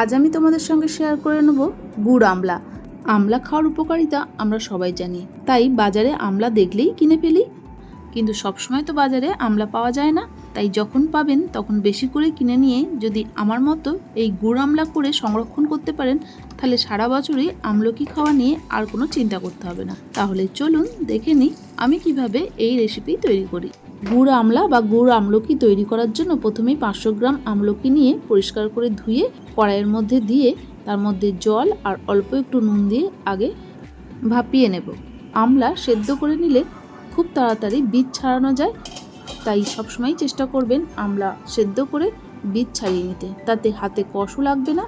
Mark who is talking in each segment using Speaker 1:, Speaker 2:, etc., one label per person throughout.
Speaker 1: আজ আমি তোমাদের সঙ্গে শেয়ার করে নেব গুড় আমলা। আমলা খাওয়ার উপকারিতা আমরা সবাই জানি। তাই বাজারে আমলা দেখলেই কিনে ফেলি। কিন্তু সবসময় তো বাজারে আমলা পাওয়া যায় না। তাই যখন পাবেন, তখন বেশি করে কিনে নিয়ে যদি আমার মতো এই গুড় আমলা করে সংরক্ষণ করতে পারেন, তাহলে সারা বছরই আমলকি খাওয়া নিয়ে আর কোনো চিন্তা করতে হবে না। তাহলে চলুন দেখে নিই আমি কীভাবে এই রেসিপি তৈরি করি। গুড় আমলা বা গুড় আমলকি তৈরি করার জন্য প্রথমেই পাঁচশো গ্রাম আমলকি নিয়ে পরিষ্কার করে ধুয়ে কড়াইয়ের মধ্যে দিয়ে তার মধ্যে জল আর অল্প একটু নুন দিয়ে আগে ভাপিয়ে নেব। আমলা সেদ্ধ করে নিলে খুব তাড়াতাড়ি বীজ ছাড়ানো যায়। তাই সবসময় চেষ্টা করবেন আমলা সেদ্ধ করে বীজ ছাড়িয়ে নিতে। তাতে হাতে কষও লাগবে না,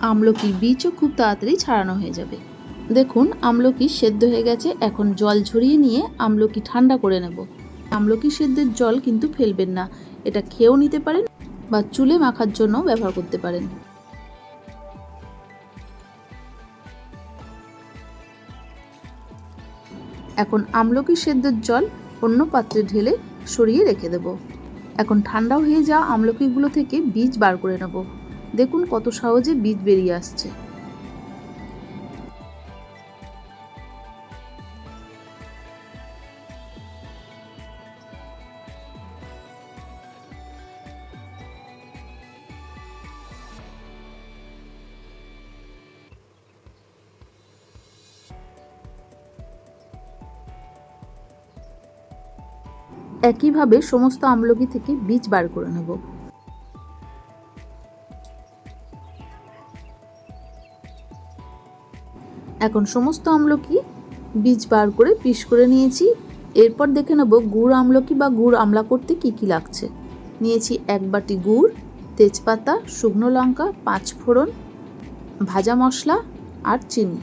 Speaker 1: আমলকির বীজও খুব তাড়াতাড়ি ছাড়ানো হয়ে যাবে। দেখুন, আমলকি সেদ্ধ হয়ে গেছে। এখন জল ঝরিয়ে নিয়ে আমলকি ঠান্ডা করে নেব। আমলকি সেদ্ধের জল কিন্তু ফেলবেন না। এটা খেয়েও নিতে পারেন বা চুলে মাখার জন্য ব্যবহার করতে পারেন। এখন আমলকি সেদ্ধের জল অন্য পাত্রে ঢেলে সরিয়ে রেখে দেব। এখন ঠান্ডা হয়ে যাওয়া আমলকিগুলো থেকে বীজ বার করে নেব। দেখুন কত সহজে বীজ বেরিয়ে আসছে। একইভাবে সমস্ত আমলকি থেকে বীজ বার করে নেব। এখন সমস্ত আমলকি বীজ বার করে পিস করে নিয়েছি। এরপর দেখে নেব গুড় আমলকি বা গুড় আমলা করতে কি কি লাগছে। নিয়েছি এক বাটি গুড়, তেজপাতা, শুকনো লঙ্কা, পাঁচ ফোড়ন, ভাজা মশলা আর চিনি।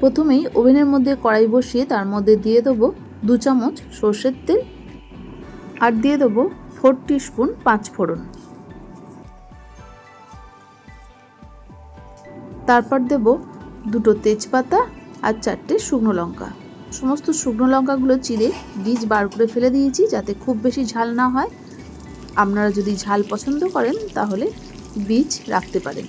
Speaker 1: প্রথমেই ওভেনের মধ্যে কড়াই বসিয়ে তার মধ্যে দিয়ে দেবো দু চামচ সর্ষের তেল আর দিয়ে দেবো ফোর স্পুন পাঁচ ফোড়ন। তারপর দেব দুটো তেজপাতা আর চারটে শুকনো লঙ্কা। সমস্ত শুকনো লঙ্কাগুলো চিড়ে বীজ বার করে ফেলে দিয়েছি যাতে খুব বেশি ঝাল না হয়। আপনারা যদি ঝাল পছন্দ করেন তাহলে বীজ রাখতে পারেন।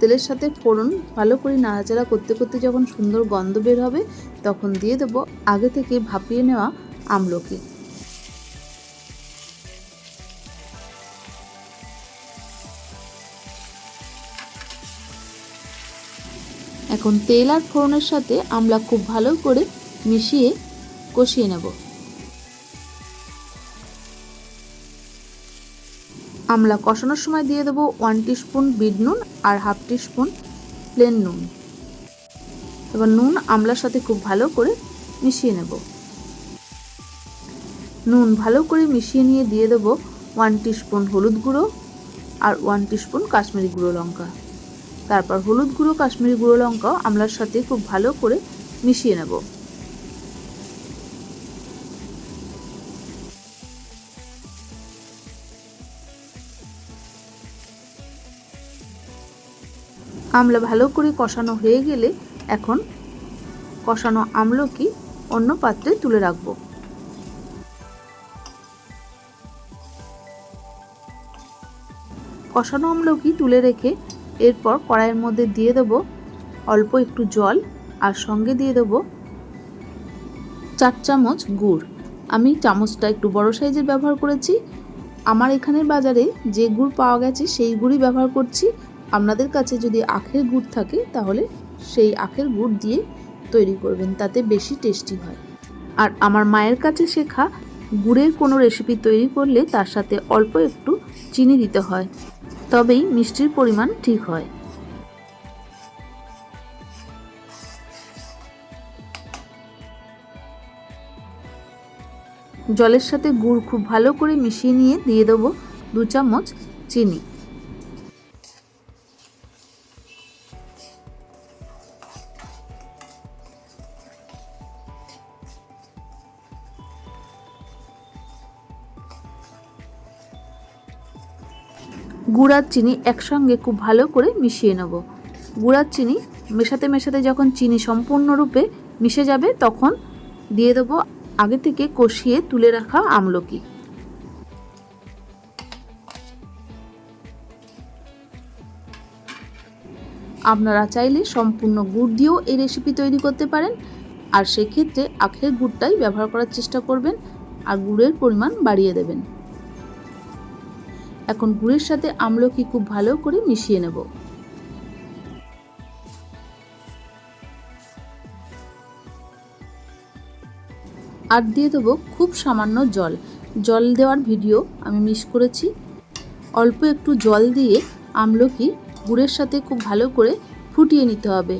Speaker 1: তেলের সাথে ফোড়ন ভালো করে নাড়াচাড়া করতে করতে যখন সুন্দর গন্ধ বের হবে, তখন দিয়ে দেবো আগে থেকে ভাপিয়ে নেওয়া আমলকি। এখন তেল আর ফোড়নের সাথে আমলা খুব ভালো করে মিশিয়ে কষিয়ে নেব। আমলা কষানোর সময় দিয়ে দেবো ওয়ান স্পুন বিট নুন আর হাফ স্পুন প্লেন নুন। এবার নুন আমলার সাথে খুব ভালো করে মিশিয়ে নেব। নুন ভালো করে মিশিয়ে নিয়ে দিয়ে দেবো ওয়ান স্পুন হলুদ গুঁড়ো আর ওয়ান স্পুন কাশ্মীরি গুঁড়ো লঙ্কা। তারপর হলুদ গুঁড়ো, কাশ্মীরি গুঁড়ো লঙ্কাও আমলার সাথে খুব ভালো করে মিশিয়ে নেব। আমলা ভালো করে কষানো হয়ে গেলে এখন কষানো আমলকি অন্য পাত্রে তুলে রাখব। কষানো আমলকি তুলে রেখে এরপর কড়াইয়ের মধ্যে দিয়ে দেবো অল্প একটু জল আর সঙ্গে দিয়ে দেবো চার চামচ গুড়। আমি চামচটা একটু বড় সাইজের ব্যবহার করেছি। আমার এখানের বাজারে যে গুড় পাওয়া গেছে সেই গুড়ই ব্যবহার করছি। আপনাদের কাছে যদি আখের গুড় থাকে, তাহলে সেই আখের গুড় দিয়ে তৈরি করবেন, তাতে বেশি টেস্টি হয়। আর আমার মায়ের কাছে শেখা গুড়ের কোনো রেসিপি তৈরি করলে তার সাথে অল্প একটু চিনি দিতে হয়, তবেই মিষ্টির পরিমাণ ঠিক হয়। জলের সাথে গুড় খুব ভালো করে মিশিয়ে নিয়ে দিয়ে দেবো দু চামচ চিনি। গুড় আর চিনি একসঙ্গে খুব ভালো করে মিশিয়ে নেব। গুড় আর চিনি মেশাতে মেশাতে যখন চিনি সম্পূর্ণরূপে মিশে যাবে, তখন দিয়ে দেবো আগে থেকে কষিয়ে তুলে রাখা আমলকি। আপনারা চাইলে সম্পূর্ণ গুড় দিয়েও এই রেসিপি তৈরি করতে পারেন। আর সেক্ষেত্রে আখের গুড়টাই ব্যবহার করার চেষ্টা করবেন। আর গুড়ের পরিমাণ বাড়িয়ে দেবেন। এখন গুড়ের সাথে আমলকি খুব ভালো করে মিশিয়ে নেব। আর দিয়ে দেবো খুব সামান্য জল। জল দেওয়ার ভিডিও আমি মিস করেছি। অল্প একটু জল দিয়ে আমলকি গুড়ের সাথে খুব ভালো করে ফুটিয়ে নিতে হবে।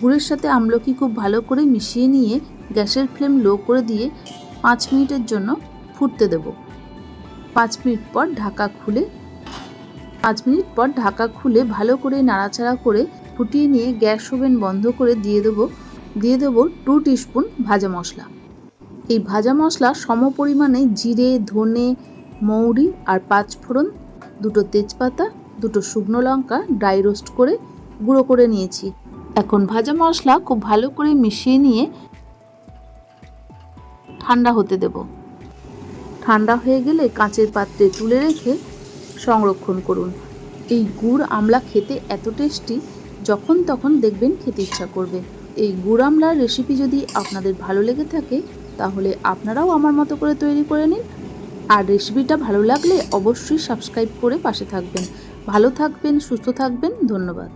Speaker 1: গুড়ের সাথে আমলকি খুব ভালো করে মিশিয়ে নিয়ে গ্যাসের ফ্লেম লো করে দিয়ে পাঁচ মিনিটের জন্য ফুটতে দেব। পাঁচ মিনিট পর ঢাকা খুলে, পাঁচ মিনিট পর ঢাকা খুলে ভালো করে নাড়াচাড়া করে ফুটিয়ে নিয়ে গ্যাস ওভেন বন্ধ করে দিয়ে দেবো দিয়ে দেবো টু টিস্পুন ভাজা মশলা। এই ভাজা মশলা সম পরিমাণে জিরে, ধনে, মৌরি আর পাঁচ ফোড়ন, দুটো তেজপাতা, দুটো শুকনো লঙ্কা ড্রাই রোস্ট করে গুঁড়ো করে নিয়েছি। এখন ভাজা মশলা খুব ভালো করে মিশিয়ে নিয়ে ঠান্ডা হতে দেব। ঠান্ডা হয়ে গেলে কাঁচের পাত্রে তুলে রেখে সংরক্ষণ করুন। এই গুড় আমলা খেতে এত টেস্টি, যখন তখন দেখবেন খেতে ইচ্ছা করবে। এই গুড় আমলার রেসিপি যদি আপনাদের ভালো লেগে থাকে, তাহলে আপনারাও আমার মতো করে তৈরি করে নিন। আর রেসিপিটা ভালো লাগলে অবশ্যই সাবস্ক্রাইব করে পাশে থাকবেন। ভালো থাকবেন, সুস্থ থাকবেন, ধন্যবাদ।